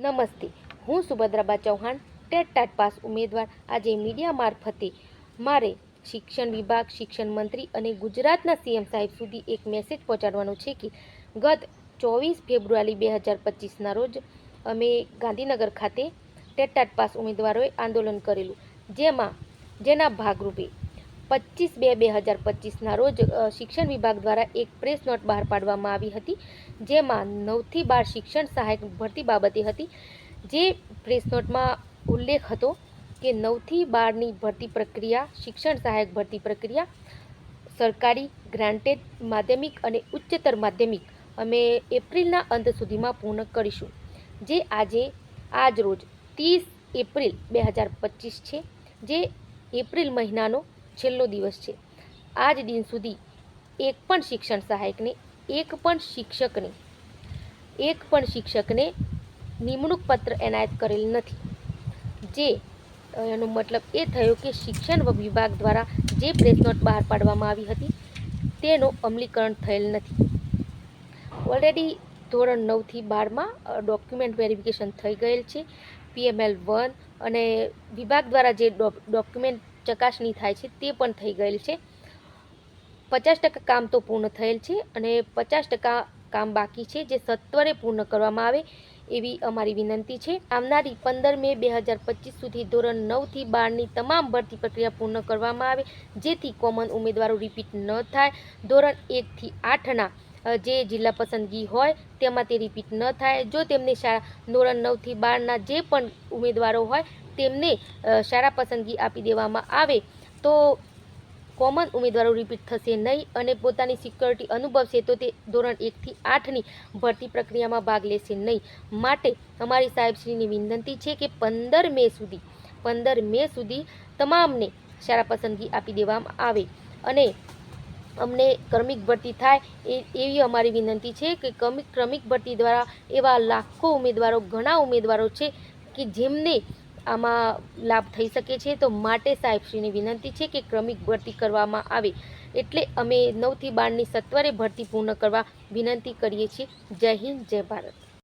નમસ્તે. હું Subhadraba Chauhan, TET TAT pass ઉમેદવાર. આજે મીડિયા મારફતે મારે શિક્ષણ વિભાગ, શિક્ષણ મંત્રી અને ગુજરાતના સીએમ સાહેબ સુધી એક મેસેજ પહોંચાડવાનો છે કે, ગત ચોવીસ ફેબ્રુઆરી બે હજાર પચીસના રોજ અમે ગાંધીનગર ખાતે ટેટ ટાટ પાસ ઉમેદવારોએ આંદોલન કરેલું. જેમાં, જેના ભાગરૂપે પચીસ બે બે હજાર પચીસના રોજ શિક્ષણ વિભાગ દ્વારા એક પ્રેસ નોટ બહાર પાડવામાં આવી હતી, જેમાં નવથી બાર શિક્ષણ સહાયક ભરતી બાબતે હતી. જે પ્રેસ નોટમાં ઉલ્લેખ હતો કે નવથી બારની ભરતી પ્રક્રિયા, શિક્ષણ સહાયક ભરતી પ્રક્રિયા, સરકારી ગ્રાન્ટેડ માધ્યમિક અને ઉચ્ચતર માધ્યમિક અમે એપ્રિલના અંત સુધીમાં પૂર્ણ કરીશું. જે આજે, આજ રોજ ત્રીસ એપ્રિલ બે હજાર પચીસ છે. જે એપ્રિલ મહિનાનો છેલ્લો દિવસ છે. આજ દિન સુધી એક પણ શિક્ષણ સહાયકને, એક પણ શિક્ષકને, એક પણ શિક્ષકને નિમણૂક પત્ર એનાયત કરેલ નથી. જે, એનો મતલબ એ થયો કે શિક્ષણ વિભાગ દ્વારા જે પ્રેસ નોટ બહાર પાડવામાં આવી હતી, તેનું અમલીકરણ થયેલ નથી. ઓલરેડી ધોરણ નવથી બારમાં ડોક્યુમેન્ટ વેરિફિકેશન થઈ ગયેલ છે. પીએમએલ વન અને વિભાગ દ્વારા જે ડોક- ડોક્યુમેન્ટ ચકાસણી થાય છે, તે પણ થઈ ગયેલ છે. પચાસ ટકા કામ તો પૂર્ણ થયેલ છે અને પચાસ ટકા કામ બાકી છે, જે સત્વરે પૂર્ણ કરવામાં આવે એવી અમારી વિનંતી છે. આવનારી પંદર મે બે હજાર પચીસ સુધી ધોરણ નવથી બારની તમામ ભરતી પ્રક્રિયા પૂર્ણ કરવામાં આવે, જેથી કોમન ઉમેદવારો રિપીટ ન થાય. ધોરણ એકથી આઠના જે જિલ્લા પસંદગી હોય તેમાં તે રિપીટ ન થાય. જો તેમને શાળા ધોરણ નવથી બારના જે પણ ઉમેદવારો હોય તેમને શાળા પસંદગી આપી દેવામાં આવે તો કોમન ઉમેદવારો રિપીટ થશે નહીં અને પોતાની સિક્યોરિટી અનુભવશે તો તે ધોરણ એકથી આઠની ભરતી પ્રક્રિયામાં ભાગ લેશે નહીં. માટે અમારી સાહેબશ્રીની વિનંતી છે કે પંદર મે સુધી, પંદર મે સુધી તમામને શાળા પસંદગી આપી દેવામાં આવે અને અમને ક્રમિક ભરતી થાય એ, એવી અમારી વિનંતી છે કે ક્રમિક ક્રમિક ભરતી દ્વારા એવા લાખો ઉમેદવારો, ઘણા ઉમેદવારો છે કે જેમને આમાં લાભ થઈ શકે છે, તો માટે સાહેબશ્રીની વિનંતી છે કે ક્રમિક ભરતી કરવામાં આવે. એટલે અમે નવથી બારની સત્વરે ભરતી પૂર્ણ કરવા વિનંતી કરીએ છીએ. જય હિન્દ, જય ભારત.